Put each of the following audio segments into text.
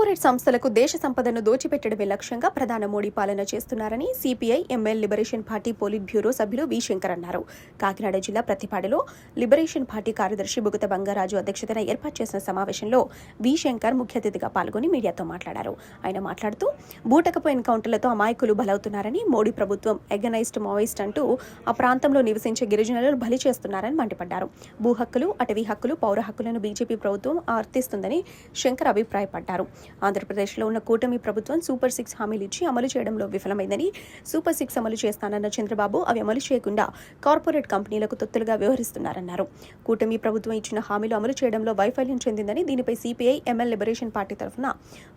Corporate సంస్థలకు దేశ సంపదను దోచిపెట్టడమే లక్ష్యంగా ప్రధాన మోడీ పాలన చేస్తున్నారని CPI ML liberation party polit bureau సభ్యులు వి శంకర్ అన్నారు. కాకినాడ జిల్లా ప్రతిపాడులో లిబరేషన్ పార్టీ కార్యదర్శి బుగత బంగారాజు అధ్యక్షతన ఏర్పాటు చేసిన సమావేశంలో వి శంకర్ ముఖ్య అతిథిగా పాల్గొని మీడియాతో మాట్లాడారు. ఆయన మాట్లాడుతూ బూటకపు ఎన్కౌంటర్లతో అమాయకులు బలవుతున్నారని మోడీ ప్రభుత్వం ఎగనైజ్డ్ మావోయిస్ట్ అంటూ ఆ ప్రాంతంలో నివసించే గిరిజనులను బలి చేస్తున్నారని మండిపడ్డారు. భూ హక్కులు అటవీ హక్కులు పౌర హక్కులను బీజేపీ ప్రభుత్వం ఆర్తిస్తుందని శంకర్ అభిప్రాయపడ్డారు. ఆంధ్రప్రదేశ్లో ఉన్న కూటమి ప్రభుత్వం సూపర్ సిక్స్ హామీలు ఇచ్చి అమలు చేయడంలో విఫలమైందని సూపర్ సిక్స్ అమలు చేస్తానన్న చంద్రబాబు అవి అమలు చేయకుండా కార్పొరేట్ కంపెనీలకు తొత్తులుగా వ్యవహరిస్తున్నారన్నారు. కూటమి ప్రభుత్వం ఇచ్చిన హామీలు అమలు చేయడంలో వైఫల్యం చెందిందని దీనిపై సిపిఐ ఎంఎల్ లిబరేషన్ పార్టీ తరఫున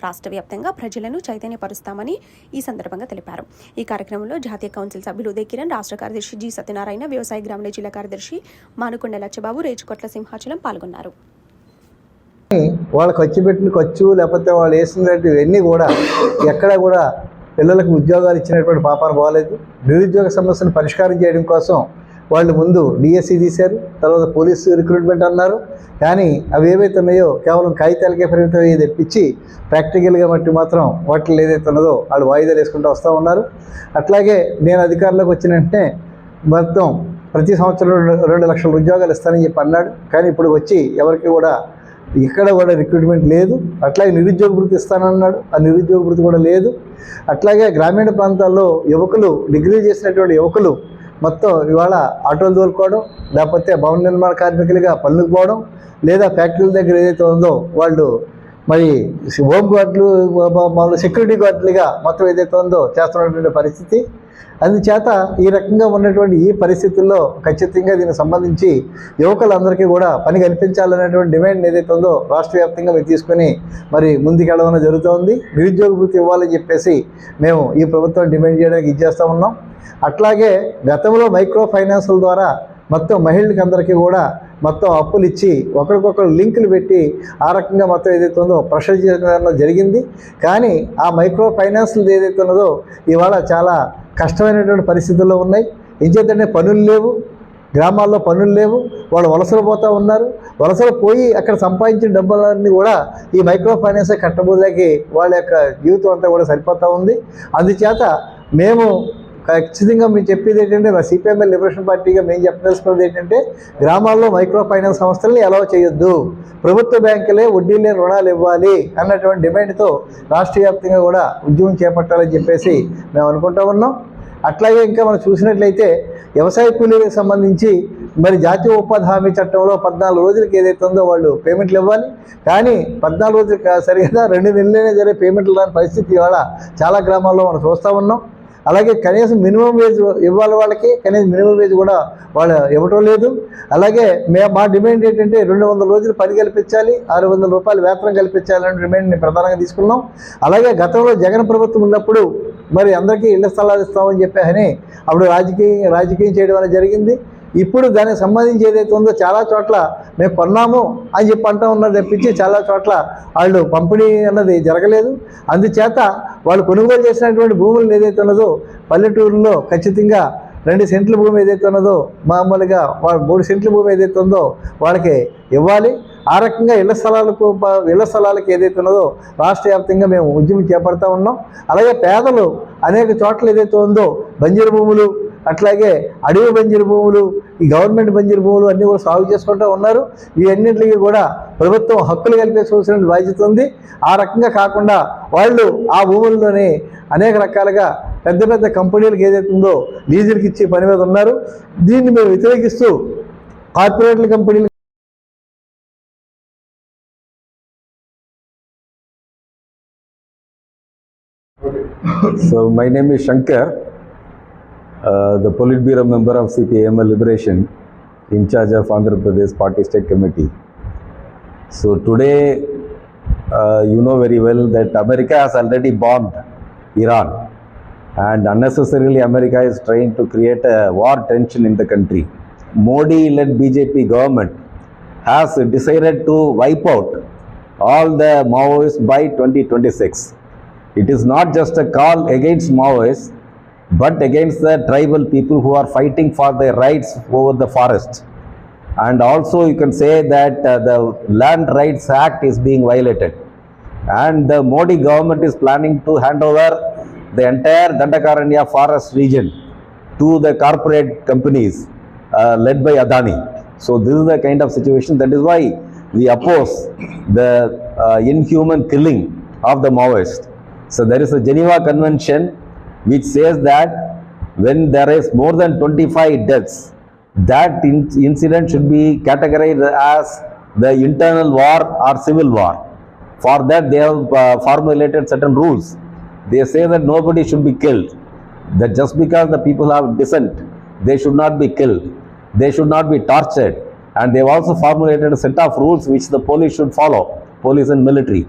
రాష్ట్ర వ్యాప్తంగా ప్రజలను చైతన్యపరుస్తామని ఈ సందర్భంగా తెలిపారు. ఈ కార్యక్రమంలో జాతీయ కౌన్సిల్ సభ్యులు ఉదయ్ కిరణ్ రాష్ట్ర కార్యదర్శి జి సత్యనారాయణ వ్యవసాయ గ్రామీణ జిల్లా కార్యదర్శి మానుకొండ లచ్చబాబు రేచుకొట్ల సింహాచలం పాల్గొన్నారు. వాళ్ళు ఖర్చు పెట్టిన ఖర్చు లేకపోతే వాళ్ళు వేసినటువంటి ఇవన్నీ కూడా ఎక్కడ కూడా పిల్లలకు ఉద్యోగాలు ఇచ్చినటువంటి పాపాలు బాగాలేదు నిరుద్యోగ సమస్యను పరిష్కారం చేయడం కోసం వాళ్ళు ముందు డిఎస్సి తీశారు తర్వాత పోలీసు రిక్రూట్మెంట్ అన్నారు. కానీ అవి ఏవైతే ఉన్నాయో కేవలం కాగితాలకే పరిమితం అయ్యి తెప్పించి ప్రాక్టికల్గా మట్టి మాత్రం వాటిలో ఏదైతే ఉన్నదో వాళ్ళు వాయిదాలు వేసుకుంటూ వస్తూ ఉన్నారు. అట్లాగే నేను అధికారంలోకి వచ్చిన వెంటనే మొత్తం ప్రతి సంవత్సరం రెండు రెండు లక్షల ఉద్యోగాలు ఇస్తానని చెప్పి అన్నాడు. కానీ ఇప్పుడు వచ్చి ఎవరికి కూడా ఇక్కడ కూడా రిక్రూట్మెంట్ లేదు. అట్లాగే నిరుద్యోగ వృత్తి ఇస్తానన్నాడు. ఆ నిరుద్యోగ వృత్తి కూడా లేదు. అట్లాగే గ్రామీణ ప్రాంతాల్లో యువకులు డిగ్రీ చేసినటువంటి యువకులు మొత్తం ఇవాళ ఆటోలు దోలుకోవడం లేకపోతే భవన నిర్మాణ కార్మికులుగా పనులకు పోవడం లేదా ఫ్యాక్టరీల దగ్గర ఏదైతే ఉందో వాళ్ళు మరి హోమ్ గార్డులు మామూలు సెక్యూరిటీ గార్డులుగా మొత్తం ఏదైతే ఉందో చేస్తున్నటువంటి పరిస్థితి. అందుచేత ఈ రకంగా ఉన్నటువంటి ఈ పరిస్థితుల్లో ఖచ్చితంగా దీనికి సంబంధించి యువకులందరికీ కూడా పని కల్పించాలనేటువంటి డిమాండ్ ఏదైతే ఉందో రాష్ట్ర వ్యాప్తంగా మీరు తీసుకొని మరి ముందుకెళ్ళడం జరుగుతోంది. నిరుద్యోగ వృత్తి ఇవ్వాలని చెప్పేసి మేము ఈ ప్రభుత్వం డిమాండ్ చేయడానికి ఇచ్చేస్తూ ఉన్నాం. అట్లాగే గతంలో మైక్రో ఫైనాన్సుల ద్వారా మొత్తం మహిళలకి అందరికీ కూడా మొత్తం అప్పులు ఇచ్చి ఒకరికొకరు లింకులు పెట్టి ఆ రకంగా మొత్తం ఏదైతే ఉందో ప్రెషర్ చేయడం జరిగింది. కానీ ఆ మైక్రో ఫైనాన్స్లు ఏదైతే ఉన్నదో ఇవాళ చాలా కష్టమైనటువంటి పరిస్థితుల్లో ఉన్నాయి. ఏం చేద్దంటే పనులు లేవు. గ్రామాల్లో పనులు లేవు. వాళ్ళు వలసలు పోతూ ఉన్నారు. వలసలు పోయి అక్కడ సంపాదించిన డబ్బులన్నీ కూడా ఈ మైక్రో ఫైనాన్స్ కట్టబోలేకి వాళ్ళ యొక్క జీవితం అంతా కూడా సరిపోతూ ఉంది. అందుచేత మేము ఖచ్చితంగా మేము చెప్పేది ఏంటంటే నా సిపిఎంఎల్ లిబరేషన్ పార్టీగా మేము చెప్పదలుచుకున్నది ఏంటంటే గ్రామాల్లో మైక్రో ఫైనాన్స్ సంస్థల్ని అలౌ చేయొద్దు. ప్రభుత్వ బ్యాంకులే వడ్డీ లేని రుణాలు ఇవ్వాలి అన్నటువంటి డిమాండ్తో రాష్ట్ర వ్యాప్తంగా కూడా ఉద్యమం చేపట్టాలని చెప్పేసి మేము అనుకుంటా ఉన్నాం. అట్లాగే ఇంకా మనం చూసినట్లయితే వ్యవసాయ కూలీలకు సంబంధించి మరి జాతీయ ఉపాధి హామీ చట్టంలో పద్నాలుగు రోజులకి ఏదైతే ఉందో వాళ్ళు పేమెంట్లు ఇవ్వాలి. కానీ పద్నాలుగు రోజులు సరిగ్గా రెండు నెలలైనా సరే పేమెంట్లు రాని పరిస్థితి ఇవాళ చాలా గ్రామాల్లో మనం చూస్తూ ఉన్నాం. అలాగే కనీసం మినిమం వేజ్ ఇవ్వాలి వాళ్ళకి కనీసం మినిమం వేజ్ కూడా వాళ్ళు ఇవ్వటం లేదు. అలాగే మే మా డిమాండ్ ఏంటంటే రెండు వందల రోజులు పని కల్పించాలి ఆరు వందల రూపాయలు వేతనం కల్పించాలి అనే డిమాండ్ని ప్రధానంగా తీసుకున్నాం. అలాగే గతంలో జగన్ ప్రభుత్వం ఉన్నప్పుడు మరి అందరికీ ఇళ్ళ స్థలాలు ఇస్తామని చెప్పారని అప్పుడు రాజకీయం రాజకీయం చేయడం అనేది జరిగింది. ఇప్పుడు దానికి సంబంధించి ఏదైతే ఉందో చాలా చోట్ల మేము కొన్నాము అని చెప్పి అంటూ ఉన్నది తెప్పించి చాలా చోట్ల వాళ్ళు పంపిణీ అన్నది జరగలేదు. అందుచేత వాళ్ళు కొనుగోలు చేసినటువంటి భూములు ఏదైతే ఉన్నదో పల్లెటూరులో ఖచ్చితంగా రెండు సెంట్ల భూమి ఏదైతే ఉన్నదో మామూలుగా వాళ్ళ మూడు సెంట్ల భూమి ఏదైతే ఉందో వాళ్ళకి ఇవ్వాలి. ఆ రకంగా ఇళ్ళ స్థలాలకు ఇళ్ళ స్థలాలకు ఏదైతే ఉన్నదో రాష్ట్ర వ్యాప్తంగా మేము ఉద్యమం చేపడతా ఉన్నాం. అలాగే పేదలు అనేక చోట్ల ఏదైతే ఉందో బంజరు భూములు అట్లాగే అడవి బంజరు భూములు ఈ గవర్నమెంట్ బంజరు భూములు అన్నీ కూడా సాగు చేసుకుంటూ ఉన్నారు. ఇవన్నింటికి కూడా ప్రభుత్వం హక్కులు కల్పించవలసిన బాధ్యత ఉంది. ఆ రకంగా కాకుండా వాళ్ళు ఆ భూముల్లోనే అనేక రకాలుగా పెద్ద పెద్ద కంపెనీలకు ఏదైతే ఉందో లీజులకి ఇచ్చే పని మీద ఉన్నారు. దీన్ని మేము వ్యతిరేకిస్తూ కార్పొరేట్ల కంపెనీలు So my name is Shankar, the Politburo member of CPML Liberation, in charge of Andhra Pradesh Party State Committee. So today, uh, you know very well that America has already bombed Iran, and unnecessarily America is trying to create a war tension in the country. Modi-led BJP government has decided to wipe out all the Maoists by 2026. It is not just a call against Maoists, but against the tribal people who are fighting for their rights over the forest. And also, you can say that uh, the Land Rights Act is being violated. And the Modi government is planning to hand over the entire Dandakaranya forest region to the corporate companies uh, led by Adani. So this is the kind of situation. That is why we oppose the uh, inhuman killing of the Maoist. So there is a Geneva Convention which says that when there is more than 25 deaths, that in- incident should be categorized as the internal war or civil war. For that, they have uh, formulated certain rules. They say that nobody should be killed. That just because the people have dissent, they should not be killed. They should not be tortured. And they've also formulated a set of rules which the police should follow, police and military.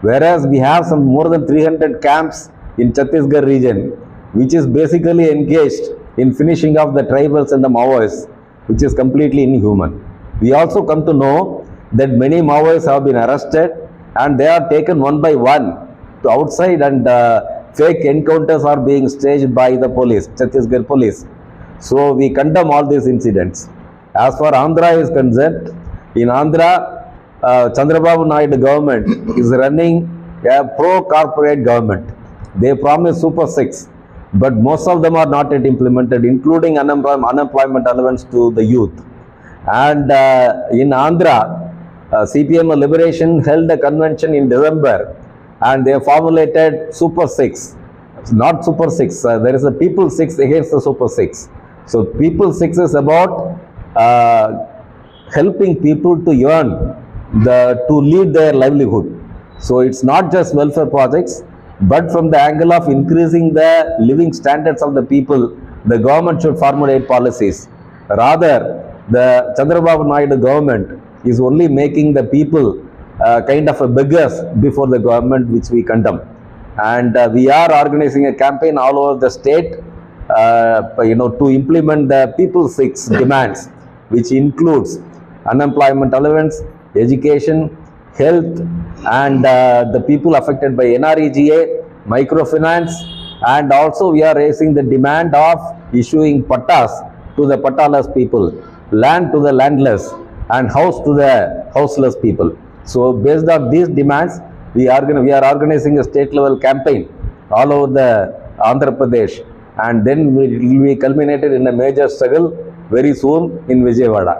Whereas we have some more than 300 camps in Chhattisgarh region, which is basically engaged in finishing off the tribals and the Maoists, which is completely inhuman. We also come to know that many Maoists have been arrested and they are taken one by one to outside and uh, fake encounters are being staged by the police, Chhattisgarh police. So we condemn all these incidents. As far Andhra is concerned, in Andhra, uh, Chandrababu Naidu government is running a pro-corporate government. They promise Super Six, but most of them are not yet implemented, including unemployment, allowance to the youth. And uh, in Andhra, uh, CPM Liberation held a convention in December and they formulated Super Six. It's not Super Six, uh, there is a People Six against the Super Six. So, People Six is about uh, helping people to earn the to lead their livelihood. So, it's not just welfare projects, but from the angle of increasing the living standards of the people, the government should formulate policies. Rather, the Chandrababu Naidu government is only making the people uh, kind of a beggars before the government, which we condemn. And uh, we are organizing a campaign all over the state, uh, you know, to implement the people's Six demands, which includes unemployment allowance, education, health, and uh, the people affected by NREGA, microfinance, and also we are raising the demand of issuing pattas to the pataless people, land to the landless, and house to the houseless people. So based on these demands, we are we are organizing a state level campaign all over the Andhra Pradesh, and then it will be culminated in a major struggle very soon in Vijayawada.